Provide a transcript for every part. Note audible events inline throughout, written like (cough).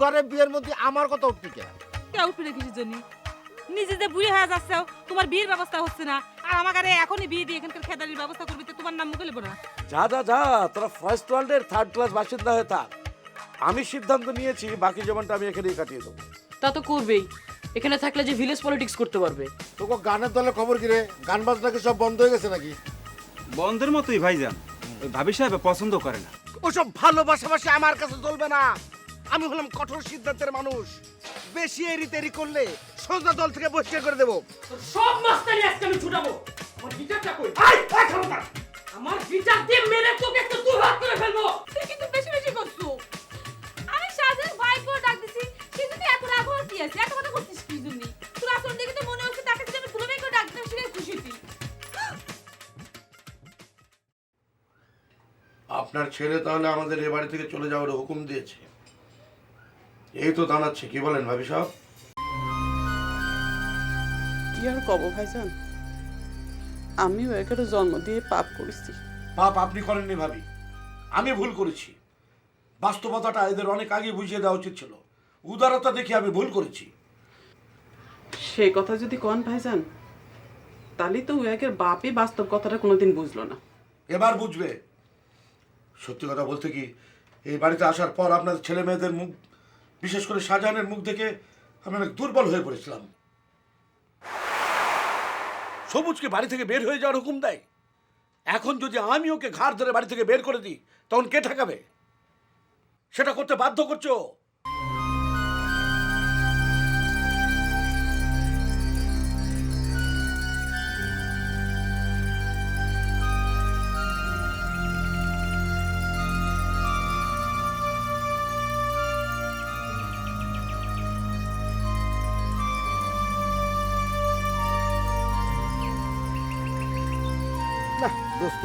তা বিয়ের মধ্যে আমার কথা উঠতে কে কে উঠবে কিসের জন্য? নিজে যে বুড়ি হয়ে যাচ্ছে তোমার বিয়ের ব্যবস্থা হচ্ছে না। আর আমার কাছে এখনই বিয়ে দিয়ে এখানকার খেদারির ব্যবস্থা করবি তো তোমার নাম মুখে নেব না। যা যা যা তোরা ফার্স্ট ওয়ার্ল্ডের থার্ড ক্লাস বাসিন্দা হয়ে থাক। আমি সিদ্ধান্ত নিয়েছি বাকি জীবনটা আমি এখানেই কাটিয়ে দেবো। তা তো করবেই। এখানে থাকলে যে ভিলেজ পলিটিক্স করতে পারবে। তোকে গানের দলের খবর কি রে? গান বাজনা কি সব বন্ধ হয়ে গেছে নাকি? বন্ধের মতোই ভাইজান। ওই ভাবি সাহেব পছন্দ করে না। ওসব ভালোবাসাবাসি আমার কাছে চলবে না। আমি হলাম কঠোর সিদ্ধান্তের মানুষ। বেশি এরি তেরি করলে সোজা দল থেকে বহিষ্কার করে দেবো। সব মাস্টারই আজকে আমি ছুটাবো। আমার গিটারটা কই? আমার গিটার দিয়ে মেরে তোকে একটু দু হাত করে ফেলব। তুই কিন্তু বেশি বেশি করছ। আমি সাজের ভাইকেও ডাক দিছি সে যদি এত রাগ কি আছে এত কথা করছিস কি জন্য? তোর আসল দেখে তো মনে হচ্ছে তাকে যদি আমি তুলে করে ডাক দিতাম সেটাই খুশি হতি আপনার ছেলে তাহলে আমাদের এ বাড়ি থেকে চলে যাওয়ার হুকুম দিয়েছে। এই তো দাঁড়াচ্ছে কি বলেন ভাবি সাহেব? কি আর কব ভাইজান? আমিও এখানে জন্ম দিয়ে পাপ করেছি। পাপ আপনি করেননি ভাবি। আমি ভুল করেছি। বাস্তবতাটা এদের অনেক আগে বুঝিয়ে দেওয়া উচিত ছিল। উদারতা দেখে আমি ভুল করেছি। সেই কথা যদি কন ভাইজান তাহলে তো উয়াকের বাপই বাস্তব কথাটা কোনোদিন বুঝলো না। এবার বুঝবে। সত্যি কথা বলতে কি এই বাড়িতে আসার পর আপনাদের ছেলে মেয়েদের মুখ বিশেষ করে শাহজাহানের মুখ দেখে আমি অনেক দুর্বল হয়ে পড়েছিলাম। সবুজকে বাড়ি থেকে বের হয়ে যাওয়ার হুকুম দেয়। এখন যদি আমি ওকে ঘাড় ধরে বাড়ি থেকে বের করে দিই, তখন কে ঠেকাবে? সেটা করতে বাধ্য করছ? দোস্ত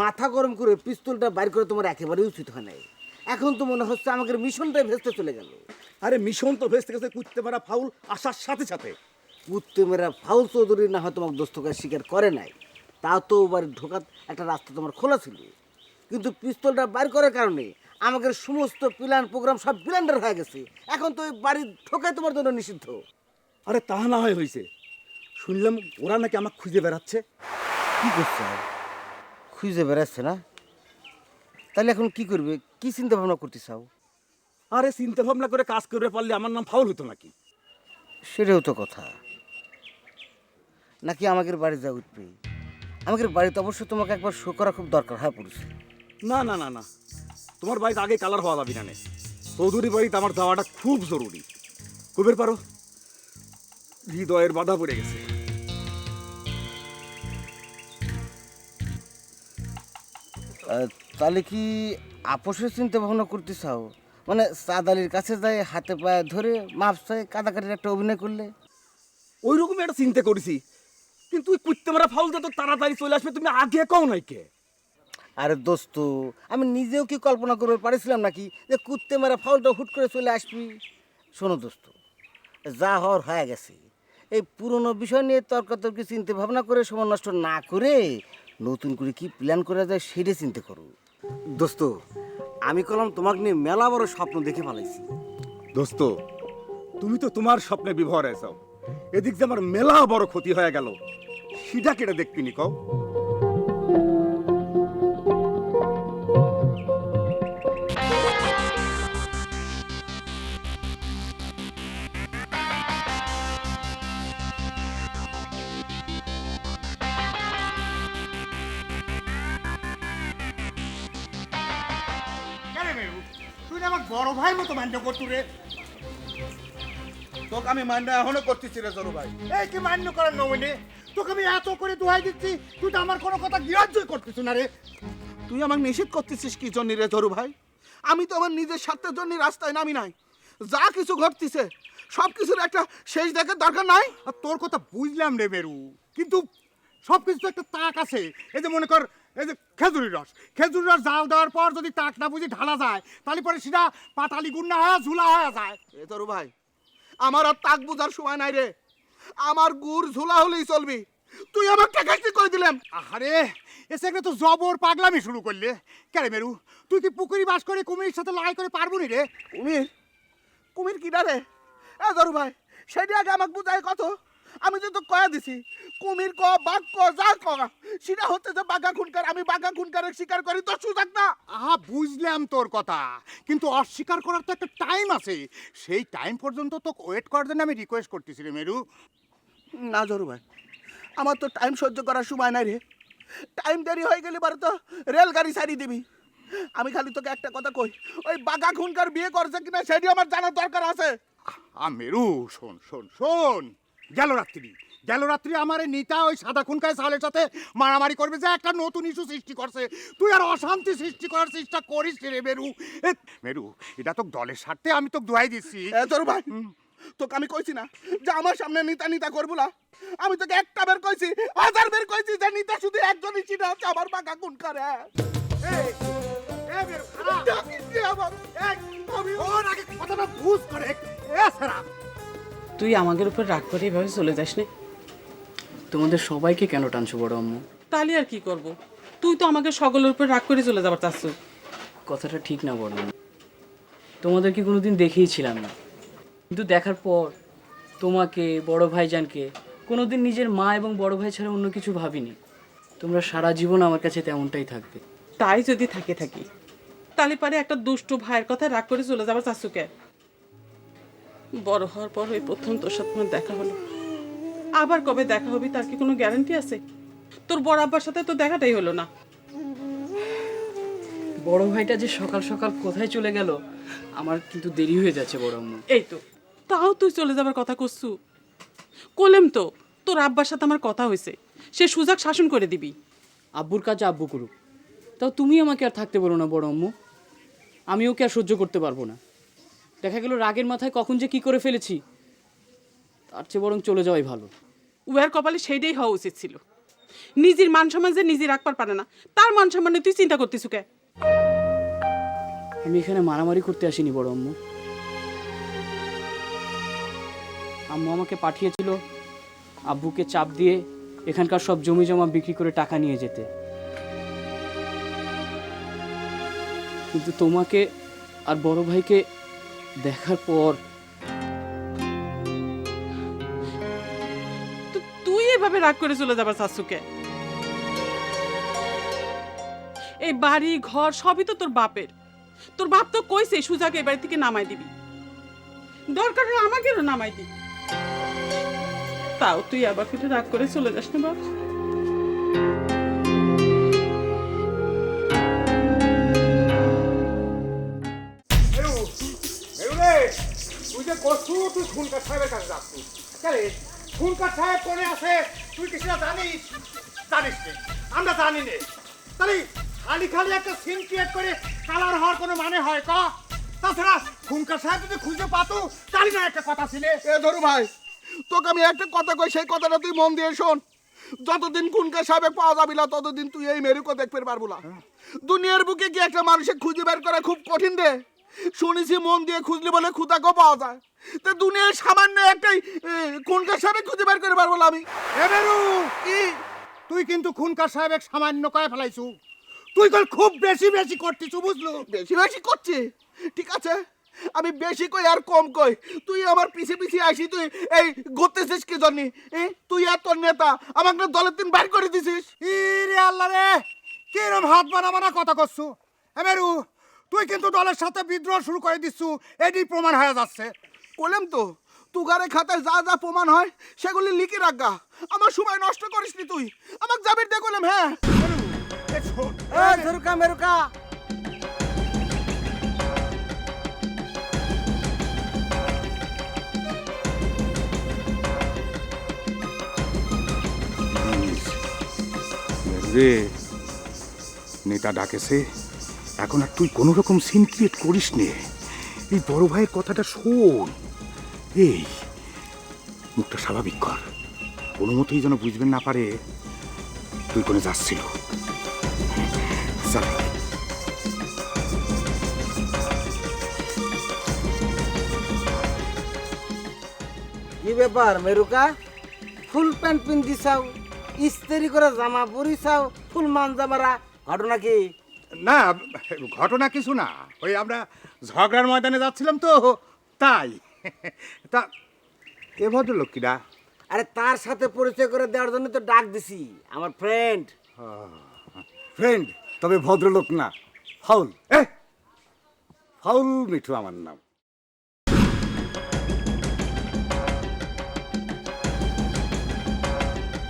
মাথা গরম করে পিস্তলটা বাইর করে তোমার একেবারেই উচিত হয় নাই। এখন তো মনে হচ্ছে আমাকে মিশনটাই ভেস্তে চলে গেল। আরে মিশন তো ভেস্তে গেছে কুত্তে মারা ফাউল আসার সাথে সাথে। কুত্তে মেরা ফাউল চৌধুরী না হয় তোমার দোস্তকে স্বীকার করে নাই তা তো বাড়ির ঢোকার একটা রাস্তা তোমার খোলা ছিল। কিন্তু পিস্তলটা বাইর করার কারণে আমাদের সমস্ত প্ল্যান প্রোগ্রাম সব ব্লেন্ডার হয়ে গেছে। এখন তো ওই বাড়ির ঢোকাই তোমার জন্য নিষিদ্ধ। আরে তা না হয় হয়েছে। শুনলাম ওরা নাকি আমাকে খুঁজে বেড়াচ্ছে। কি করছে? খুঁজে বেড়াচ্ছে না? তাহলে এখন কি করবে? কি চিন্তা ভাবনা করতে চাও আরে চিন্তা ভাবনা করে কাজ করবে পারলে আমার নাম ফাউল হতো নাকি? সেটাও তো কথা। নাকি আমাকে বাড়ি যা উঠবে আমাদের বাড়িতে অবশ্য তোমাকে একবার শো করা খুব দরকার হয়ে পড়েছে না না না না। তোমার বাড়িতে আগে কালার হওয়া যাবি না চৌধুরী বাড়িতে আমার যাওয়াটা খুব জরুরি। কবের পারো? হৃদয়ের বাধা পড়ে গেছে। তাহলে কি আপোষের চিন্তা ভাবনা করতে চাও? মানে সাদালির কাছে যাই হাতে পায়ে ধরে মাপসায় কাদাকাটির একটা অভিনয় করলে? ওই রকমই একটা চিন্তা করেছি। কিন্তু ওই কুত্তে মারা ফাউলটা তো তাড়াতাড়ি চলে আসবে তুমি আগে কও নাই কে? আরে দোস্ত আমি নিজেও কি কল্পনা করতে পারিছিলাম নাকি যে কুত্তে মারা ফাউলটা হুট করে চলে আসবি? শোনো দোস্ত যা হওয়ার হয়ে গেছে। এই পুরনো বিষয় নিয়ে তর্কাতর্কি চিন্তা ভাবনা করে সময় নষ্ট না করে নতুন করে কি প্ল্যান করা যায় সেটা চিন্তা করো। দোস্ত, আমি কলম তোমাকে নিয়ে মেলা বড় স্বপ্ন দেখে ফেলাইছি। দোস্ত, তুমি তো তোমার স্বপ্নে বিভোর আছো এদিক যে আমার মেলা বড় ক্ষতি হয়ে গেল। সেটা কেটে দেখবি নি কও। তুই আমার বড় ভাইয়ের মতো মান্য করতু রে। তোকে আমি মান্য এখনও করতেছি রে জরু ভাই। এই কি মান্য করার নমিনে তোকে আমি এত করে দোহাই দিচ্ছি তুই তো আমার কোনো কথা গ্রাহ্যই করতেছ না রে। তুই আমাকে নিষেধ করতেছিস কি জন্য রে জরু ভাই? আমি তো আমার নিজের স্বার্থের জন্য রাস্তায় নামি নাই। যা কিছু ঘটতেছে সব কিছুর একটা শেষ দেখার দরকার নাই। আর তোর কথা বুঝলাম রে বেরু কিন্তু সব কিছু তো একটা তাক আছে। এই যে মনে কর এই যে খেজুরি রস। খেজুরি রস জাল দেওয়ার পর যদি তাক না বুঝি ঢালা যায় তাহলে পরে সেটা পাতালি গুন্না হয়ে ঝুলা হয়ে যায়। এ তোর ভাই আমার আর তাক বুঝার সময় নাই রে। আমার গুড় ঝুলা হলেই চলবি। তুই আমার টাকাশি করে দিলাম? আরে এসে একটা তো জবর পাগলামি শুরু করলে। কেন মেরু তুই কি পুকুরি বাস করে কুমিরের সাথে লড়াই করে পারব নি রে? কুমির? কুমির কিনা রে? এ ধরু ভাই সেটি আগে আমাকে বুঝায় কত। আমি তো তো কয়া দিছি কুমির ক বাঘ ক যা ক সেটা হচ্ছে যে বাঘা খুনকার আমি বাঘা খুনকারের শিকার করি তো সুযোগ না। আহা বুঝলাম তোর কথা কিন্তু অস্বীকার করার তো একটা টাইম আছে। সেই টাইম পর্যন্ত তোকে ওয়েট করার জন্য আমি রিকোয়েস্ট করতেছি রে মেরু। না ধরু ভাই আমার তো টাইম সহ্য করার সময় নাই রে। টাইম দেরি হয়ে গেলে বারে তো রেলগাড়ি সারি দিবি। আমি খালি তোকে একটা কথা কই ওই বাঘা খুনকার বিয়ে করছে কিনা সেটি আমার জানার দরকার আছে। আ মেরু শোন শোন শোন। গেল রাত্রি। গেল রাত্রি আমার এই নিতা ওই সাদা খুনকায় সালের সাথে মারামারি করবে যে একটা নতুন ইস্যু সৃষ্টি করছে। তুই আর অশান্তি সৃষ্টি করার চেষ্টা করিস রে মেরু। মেরু এটা তো দলের স্বার্থে আমি তো দোয়াই দিচ্ছি। ধরু ভাই তোকে আমি কইছি না যে আমার সামনে নিতা নিতা করব না। আমি তোকে একটা বের কইছি হাজার বের কইছি যে নিতা শুধু একজনই চিনা হচ্ছে আমার খারাপ। ডাকিস নি আমার। আমি ওর আগে কথাটা বুঝ করে। এ সারা। তুই আমাদের উপর রাগ করে এভাবে চলে যাস না। তোমাদের সবাইকে কেন টানছো বড় আম্মু? তাহলে আর কি করব? তুই তো আমাকে সকলের উপর রাগ করে চলে যাবার চাচ্ছ। কথাটা ঠিক না বড় তোমাদেরকে কোনোদিন দেখেইছিলাম না? কিন্তু দেখার পর তোমাকে বড় ভাইজানকে কোনোদিন নিজের মা এবং বড় ভাই ছাড়া অন্য কিছু ভাবিনি। তোমরা সারা জীবন আমার কাছে তেমনটাই থাকবে। তাই যদি থাকে থাকি তাহলে পারে একটা দুষ্টু ভাইয়ের কথা রাগ করে চলে যাবার চাচ্ছু কে? বড় হওয়ার পর ওই প্রথম তোর সাথে আমার দেখা হলো। আবার কবে দেখা হবে তার কি কোনো গ্যারান্টি আছে? তোর বড় আব্বার সাথে তো দেখাটাই হলো না। বড় ভাইটা যে সকাল সকাল কোথায় চলে গেল আমার কিন্তু দেরি হয়ে যাচ্ছে বড় আম্মু। এই তো তাও তুই চলে যাবার কথা করছু। কলেম তো তোর আব্বার সাথে আমার কথা হয়েছে সে সুযোগ শাসন করে দিবি। আব্বুর কাজ আব্বু করুক। তাও তুমি আমাকে আর থাকতে বলো না বড় আম্মু। আমি ওকে আর সহ্য করতে পারব না। দেখা গেল রাগের মাথায় কখন যে কি করে ফেলেছি। তার চেয়ে বরং চলে যাওয়াই ভালো। উহার কপালে সেইটাই হওয়া উচিত ছিল। নিজের মান সম্মান যে নিজে রাখবার পারে না তার মান সম্মানে তুই চিন্তা করতিস কে? আমি এখানে মারামারি করতে আসিনি বড় আম্মু। আম্মু আমাকে পাঠিয়েছিল আব্বুকে চাপ দিয়ে এখানকার সব জমি জমা বিক্রি করে টাকা নিয়ে যেতে। কিন্তু তোমাকে আর বড় ভাইকে দেখার পর তুই এভাবে রাগ করে চলে যাবার শাশুকে? এই বাড়ি, ঘর, সবই তো তোর বাপের। তোর বাপ তো কইছে সুজাকে এবার থেকে নামাই দিবি। দরকার হলে আমাকেও নামাই দিবি। তাও তুই আবার রাগ করে চলে যাস না বাপ। তুই যে করছু তুই খুনকার সাহেবের কাছে যাচ্ছু কেন খুনকার সাহেব কোনে আছে? তুই কি সেটা জানিস? জানিস নে আমরা জানি নে। তাহলে খালি খালি একটা সিন ক্রিয়েট করে কালার হওয়ার কোনো মানে হয় ক? তাছাড়া খুনকার সাহেব যদি খুঁজে পাতো তাহলে না একটা কথা ছিলে। এ ধরু ভাই তোকে আমি একটা কথা কই সেই কথাটা তুই মন দিয়ে শোন। যতদিন খুনকে সাবেক পাওয়া যাবি না ততদিন তুই এই মেরুকে দেখতে পারব না। দুনিয়ার বুকে কি একটা মানুষের খুঁজে বের করা খুব কঠিন রে। শুনেছি মন দিয়ে খুঁজলে বলে খুদাকেও পাওয়া যায়। তো দুনিয়ার সামান্য একটাই খুনকে সাবেক খুঁজে বের করে পারব আমি। কি? তুই কিন্তু খুনকার সাহেবের সামান্য কয়ে ফেলাইছু। তুই কল খুব বেশি বেশি করতিছু বুঝলু? বেশি বেশি করছি? ঠিক আছে আমি বেশি কই আর কম কই? তুই আমার পিছে পিছে আসি তুই এই ঘুরতেছিস কি জন্য? তুই আর তোর নেতা আমাকে দলের দিন বাইর করে দিছিস। ইরে আল্লাহ রে কিরম হাত বানা বানা কথা করছু? এমেরু তুই কিন্তু দলের সাথে বিদ্রোহ শুরু করে দিচ্ছু। এটি প্রমাণ হয়ে যাচ্ছে। বললাম তো তুগারে খাতায় যা যা প্রমাণ হয় সেগুলি লিখে রাখগা আমার সময় নষ্ট করিসনি তুই। আমাকে জাবির দিয়ে করলাম হ্যাঁ। এ ঝুরকা মেরুকা। নেতা ডাকেছে? এখন আর তুই কোনো রকম সিন ক্রিয়েট করিস নে। এই বড় ভাইয়ের কথাটা শোন। এই, মুখটা স্বাভাবিক কর। কোনো মতেই যেন বুঝবেন না পারে তুই কোনো যাচ্ছিল। কি ব্যাপার মেরুকা? ফুল প্যান্ট পিন্ধিছাও, ইস্তেরি করে জামা পরিছাও, ফুল মানজা মারা, ঘটনা কি? না ঘটনা কিছু না। ওই আমরা ঝগড়ার ময়দানে যাচ্ছিলাম তো তাই। তা এ ভদ্রলোক কিনা আরে তার সাথে পরিচয় করে দেওয়ার জন্য তো ডাক দিছি আমার ফ্রেন্ড ফ্রেন্ড তবে ভদ্রলোক না। ফাউল। এ! ফাউল মিঠু আমার নাম।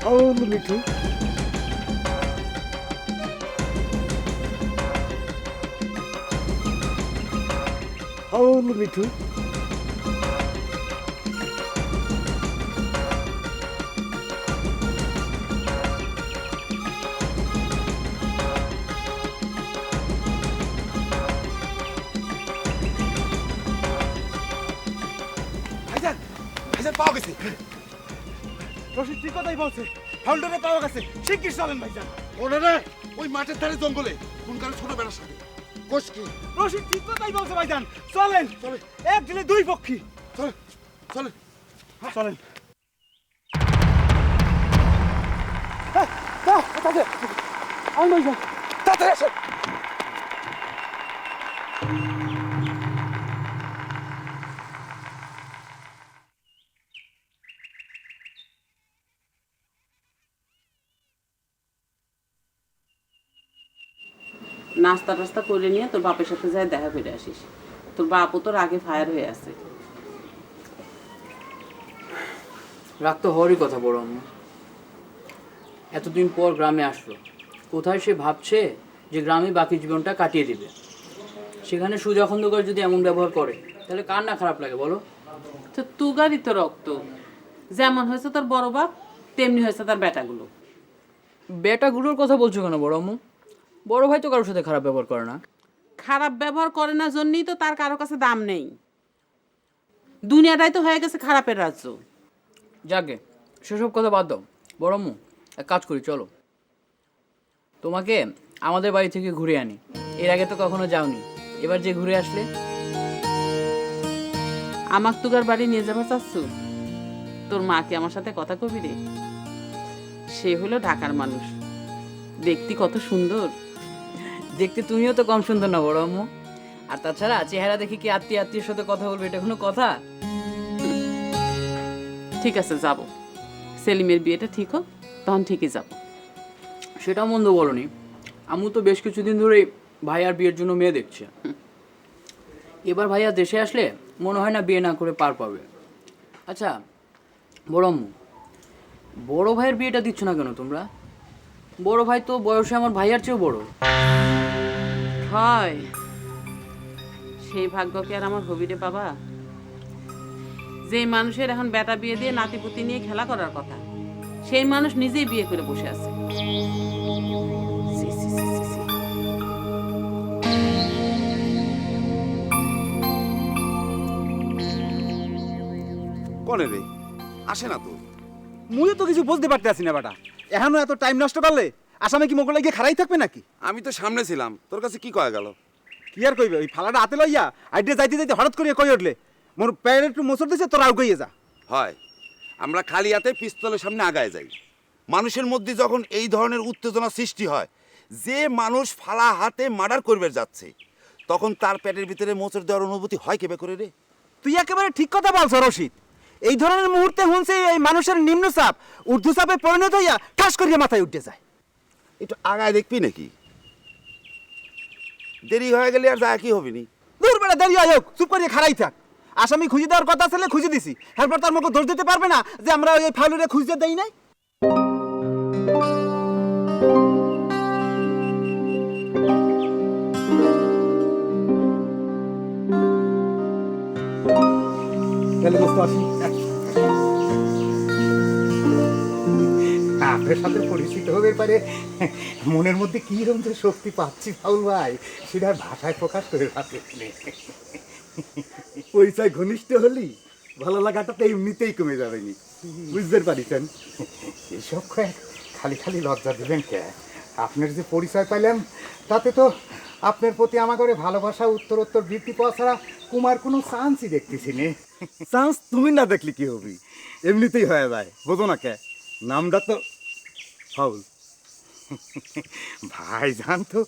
ফাউল মিঠু? ফাউল মিঠু পাওয়া গেছে। ঠিক কথাই বলছে। পাওয়া গেছে। শিগগির চলেন, ভাইজান। ওরে রে ওই মাঠের ধারে জঙ্গলে কোন কালে ছোট বেড়ার সাথে। কোষ কি? রশিদ ঠিক কথাই বলছে ভাইজান। চলেন। চলে এক দিলে দুই পক্ষী। চলে চলেন। চলেন। নাস্তা টাস্তা করে নিয়ে তোর বাপের সাথে যাই দেখা করে আসিস। তোর বাপও তোর আগে ফায়ার হয়ে আছে। রাগ তো হওয়ারই কথা বড় আম্মু। এতদিন পর গ্রামে আসলো। কোথায় সে ভাবছে যে গ্রামে বাকি জীবনটা কাটিয়ে দিবে? সেখানে সুজা খন্দকার যদি এমন ব্যবহার করে তাহলে কার না খারাপ লাগে বলো? তো তুগারই তো রক্ত। যেমন হয়েছে তার বড় বাপ তেমনি হয়েছে তার বেটাগুলো। বেটাগুলোর কথা বলছো কেন বড় আম্মু? বড় ভাই তো কারোর সাথে খারাপ ব্যবহার করে না। খারাপ ব্যবহার করে না জন্যই তো তার কারও কাছে দাম নেই। দুনিয়াটাই তো হয়ে গেছে খারাপের রাজ্য। যাকে সেসব কথা বাদ দাও। বড় আম্মু এক কাজ করি চলো। তোমাকে আমাদের বাড়ি থেকে ঘুরে আনি। এর আগে তো কখনো যাওনি। এবার যে ঘুরে আসলে? আমার তুগার বাড়ি নিয়ে যাবার চাচ্ছু? তোর মা কি আমার সাথে কথা কবি রে? সে হলো ঢাকার মানুষ। দেখতে কত সুন্দর। দেখতে তুমিও তো কম সুন্দর না বড় আম্মু। আর তাছাড়া চেহারা দেখে কি আত্মীয় আত্মীয়ের সাথে কথা বলবে এটা কোনো কথা? ঠিক আছে যাব। সেলিমের বিয়েটা ঠিক হোক তখন ঠিকই যাব। সেটা মন্দ বলনি। আম্মু তো বেশ কিছুদিন ধরেই ভাইয়ার বিয়ের জন্য মেয়ে দেখছে। এবার ভাইয়া দেশে আসলে মনে হয় না বিয়ে না করে পার পাবে। আচ্ছা বড় আম্মু বড় ভাইয়ের বিয়েটা দিচ্ছ না কেন তোমরা? বড় ভাই তো বয়সে আমার ভাইয়ার চেয়েও বড়। হয়। সেই ভাগ্য কি আর আমার হবি রে বাবা? যে মানুষের এখন বেটা বিয়ে দিয়ে নাতিপুতি নিয়ে খেলা করার কথা সেই মানুষ নিজেই বিয়ে করে বসে আছে। কনে রে? আসে না তো। মুই তো কিছু বুঝতে পারতে আসি না বেটা। এখনও এত টাইম নষ্ট করলে আসামে কি মোগলে গিয়ে খারাই থাকবে নাকি? আমি তো সামনে ছিলাম। তোর কাছে কি কয়া গেল? কি আর কইবে? ওই ফালাটা হাতে লইয়া আইডিয়া যাইতে যাইতে হঠাৎ করিয়া কই উঠলে? মোর প্যারের একটু মোচর দিছে তোর আউ গইয়ে যা। হয়। আমরা খালি হাতে পিস্তলের সামনে আগায় যাই। মানুষের মধ্যে যখন এই ধরনের উত্তেজনা সৃষ্টি হয় যে মানুষ ফালা হাতে মার্ডার করবে যাচ্ছে তখন তার পেটের ভিতরে মোচড় দেওয়ার অনুভূতি হয় কেবে করে রে? তুই একেবারে ঠিক কথা বলছ রশিদ। এই ধরনের মুহূর্তে শুনছি এই মানুষের নিম্নচাপ ঊর্ধ্বচাপে পরিণত হইয়া ঠাস করিয়া মাথায় উঠে যায়। একটু আগায় দেখবি নাকি? দেরি হয়ে গেলে আর যা কি হবে নি? দূর বেড়া, দেরি হয় হোক, চুপ করিয়ে খারাই থাক। আসামি খুঁজে দেওয়ার কথা ছিল খুঁজে দিছি। এরপর তার মুখে দোষ দিতে পারবে না যে আমরা ওই ফাউলুরে খুঁজতে দেই নাই। তাহলে দোস্ত আসি। আপনার সাথে পরিচিত হতে পারে। মনের মধ্যে কি রকম যে শক্তি পাচ্ছি ফাউল ভাই, সেটা ভাষায় প্রকাশ করে না। পরিচয় ঘনিষ্ঠ হলি ভালো লাগাটা তো এমনিতেই কমে যাবে নি। বুঝতে পারিছেন? এসব খালি খালি লজ্জা দিবেন কে? আপনার যে পরিচয় পাইলাম, তাতে তো আপনার প্রতি আমার ভালোবাসা উত্তর উত্তর বৃদ্ধি পাওয়া ছাড়া কুমার কোনো চান্সই দেখতেছি নে। চান্স তুমি না দেখলে কি হবি? এমনিতেই হয়ে যায় বোঝো না কে? নামটা তো ফাউল ভাইজান তো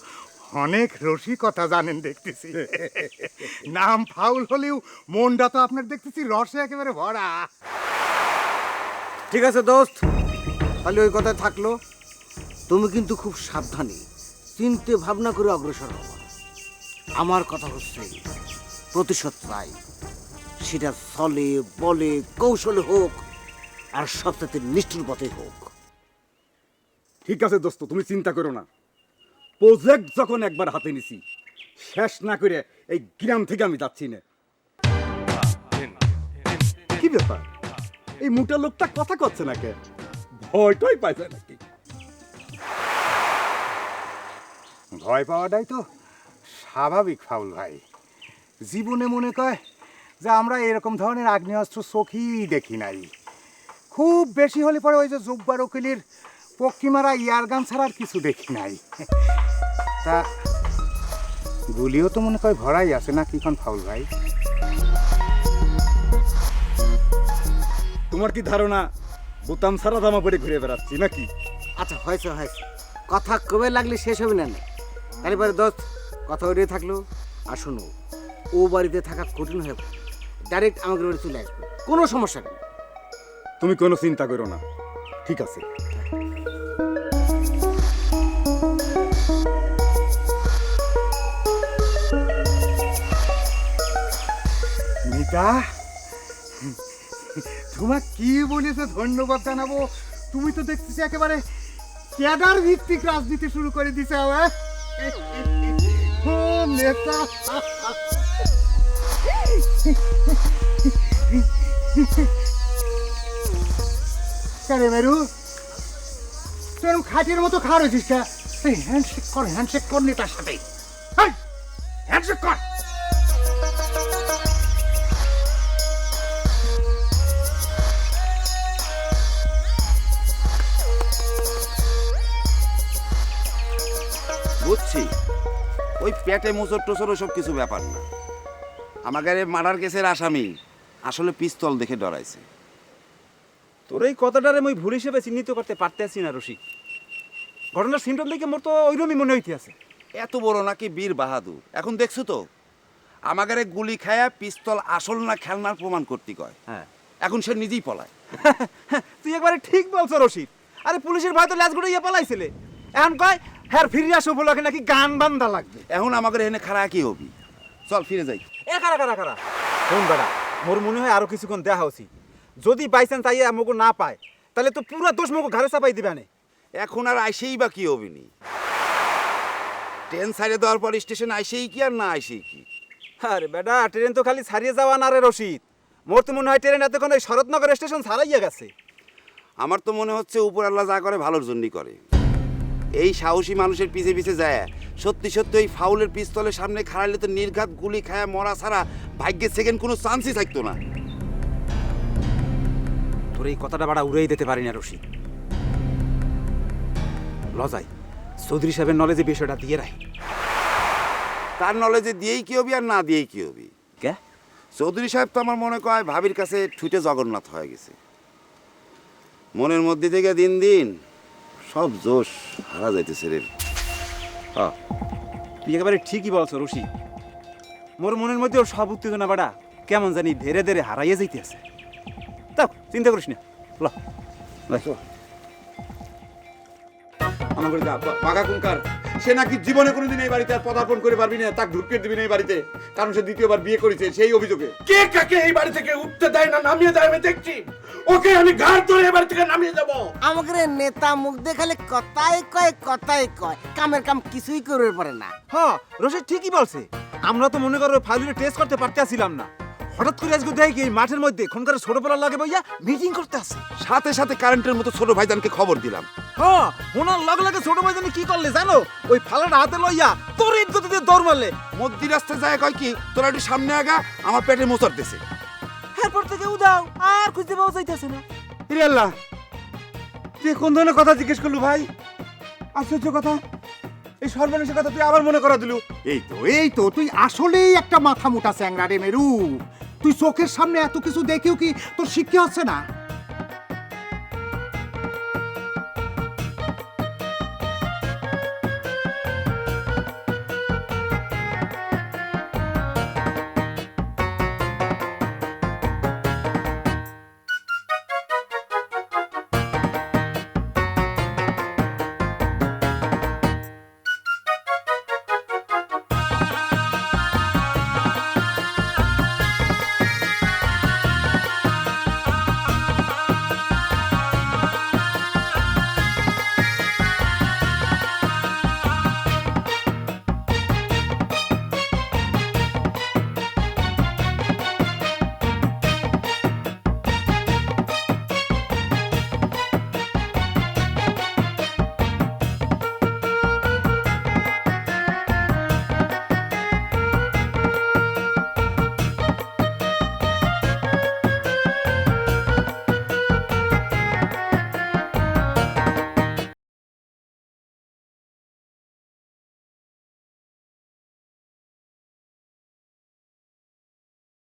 অনেক রসিকতা জানেন দেখতেছি। নাম ফাউল হলেও মনটা তো আপনার দেখতেছি রসে একেবারে ভরা। ঠিক আছে দোস্ত, তাহলে ওই কথা থাকল। তুমি কিন্তু খুব সাবধানে, চিনতে ভাবনা করে অগ্রসর হবা আমার কথা হচ্ছে, প্রতিশোধ চাই। সেটা চলে, বলে, কৌশলে হোক, আর সবসাথে নিষ্ঠুর পথে হোক। ঠিক আছে, দোস্ত, তুমি চিন্তা করো না। প্রজেক্ট যখন একবার হাতে নিছি, শেষ না করে এই গ্রাম থেকে আমি যাচ্ছি না। কি ব্যাপার? এই মোটা লোকটা কথা করছে না কে? ভয়টাই পাইছে নাকি? ভয় পাওয়াটাই তো স্বাভাবিক, ফাউল ভাই। জীবনে মনে কয় যে আমরা এরকম ধরনের আগ্নেয়াস্ত্র চোখেই দেখি নাই। খুব বেশি হলে পরে ওই যে জব্বার উকিলের পক্ষী মারা ইয়ারগান ছাড়া আর কিছু দেখি নাই। তা গুলিও তো মনে কয় ভরাই আছে না কি ফাউল ভাই? তোমার কি ধারণা বোতাম ছাড়া জামা পরে ঘুরে বেড়াচ্ছি নাকি? আচ্ছা হয়েছে হয়েছে। কথা কবে লাগলে শেষ হবে না। তাহলে পরে দোস্ত কথা ওইটাই থাকল। আর শোনো ও বাড়িতে থাকা কঠিন হয়ে ডাইরেক্ট আমাকে বাড়ি চলে আসবে। কোনো সমস্যা নেই। তুমি কোনো চিন্তা করো না। ঠিক আছে। মিতা তোমার কি বলেছে ধন্যবাদ জানাব? তুমি তো দেখতেছি একেবারে ক্যাডার ভিত্তিক রাজনীতি শুরু করে দিছে হ্যাঁ? ও, নেতা। কারে মেরু। তুই খাটের মতো খাওয়া রয়েছিস হ্যান্ডশেক কর হ্যান্ডশেক কর নি তার সাথে। হ্যান্ডশেক কর। বুঝছি। ওই পেটে মোচর টোচর ওসব কিছু ব্যাপার না। আমাকে মার্ডার কেসের আসামি। আসলে পিস্তল দেখে ডরাইছে। তোর এই কথাটারে আমি ভুল হিসেবে চিহ্নিত করতে পারতেছি না রসিক। ঘটনার সিমটম দেখে মোর তো ওইরকমই মনে হইতে আছে। এত বড় নাকি বীর বাহাদুর? এখন দেখছ তো? আমাগারে গুলি খায়া পিস্তল আসল না খেলনার প্রমাণ করতে কয়। হ্যাঁ। এখন সে নিজেই পলায়। (laughs) তুই একবারে ঠিক বলছো রশিদ আরে পুলিশের ভয় তো ল্যাজগুলো ইয়ে পালাইছিলে। এখন কয় হ্যাঁ ফিরে আসো উপলক্ষে নাকি গান বান্দা লাগবে। এখন আমাদের এখানে খারা কি হবি? চল ফিরে যাই। এ খারা খারা খারা শোন বেড়া মোর মনে হয় আরও কিছুক্ষণ দেখা উচিত যদি বাইচান্স তাই আমাকে না পায় তাহলে তো পুরো দোষ মুখ ঘরে চাপাই দিবে না এখন আর আইসেই বা কি হবিনি ট্রেন ছাড়িয়ে দেওয়ার পর স্টেশন আইসেই কি আর না আইসেই কি? আরে বেটা ট্রেন তো খালি ছাড়িয়ে যাওয়া না রে রশিদ। মোর তো মনে হয় ট্রেন এতক্ষণ ওই শরৎনগর স্টেশন ছাড়াইয়া গেছে। আমার তো মনে হচ্ছে উপর আল্লাহ যা করে ভালোর জন্যই করে। এই সাহসী মানুষের পিছে পিছে যায়। সত্যি সত্যি ওই ফাউলের পিস্তলের সামনে খাড়াইলে তো নির্ঘাত গুলি খায়া মরা ছাড়া ভাগ্যের সেকেন্ড কোনো চান্সই থাকতো না। তোর এই কথাটা বাড়া উড়াই দিতে পারি না রশিদ লজাই চৌধুরী সাহেবের নলেজে বিষয়টা দিয়ে রাখ। তার নলেজে দিয়েই কি হবি আর না দিয়েই কি হবি? কে? চৌধুরী সাহেব তো আমার মনে কয় ভাবির কাছে ঠুটে জগন্নাথ হয়ে গেছে। মনের মধ্যে থেকে দিন দিন সব জোশ হারা যাইতেছে রে। হ্যাঁ তুই একেবারে ঠিকই বলছো রশি মোর মনের মধ্যে ওর সব উত্তেজনা বাড়া কেমন জানি ধীরে ধীরে হারাইয়া যাইতে আছে তাও চিন্তা করিস না। ল। আমার করে পাকা কুনকার সে নাকি জীবনে কোনোদিন এই বাড়িতে আর পদার্পণ করে পারবি না তাকে ঢুকিয়ে দিবি না এই বাড়িতে। কারণ সে দ্বিতীয়বার বিয়ে করেছে সেই অভিযোগে। কে কাকে এই বাড়ি থেকে উঠতে দেয় না নামিয়ে দেয় আমি দেখছি। ওকে আমি ঘাড় ধরে এই বাড়ি থেকে নামিয়ে যাব আমাকে নেতা মুখ দেখালে কথাই কয় কথাই কয়। কামের কাম কিছুই করবে পারে না। হ্যাঁ রশিদ ঠিকই বলছে। আমরা তো মনে করো ফাইলটা টেস্ট করতে পারতেছিলাম না। হঠাৎ করে আজকে দেখি এই মাঠের মধ্যে খনকার ছোট পেলার লাগে ভাইয়া মিটিং করতে আসে। সাথে সাথে কারেন্টের মতো ছোট ভাইজানকে খবর দিলাম। হ্যাঁ ওনার লগে লগে ছোট ভাই জানি কি করলে জানো? ওই ফালাটা হাতে লইয়া তোর ঈদ গতি দিয়ে দৌড় মারলে। মধ্যি রাস্তায় যায় কয় কি তোরা একটু সামনে আগা আমার পেটে মোচর দিছে। এরপর থেকে উদাও আর খুঁজতে পাওয়া যাইতেছে না। ইরে আল্লাহ তুই কোন ধরনের কথা জিজ্ঞেস করলু ভাই? আশ্চর্য কথা। এই সর্বনেশের কথা তুই আবার মনে করা দিলু। এই তো এই তো তুই আসলেই একটা মাথা মোটা চ্যাংরা রে মেরু। তুই চোখের সামনে এত কিছু দেখেও কি তোর শিক্ষা হচ্ছে না?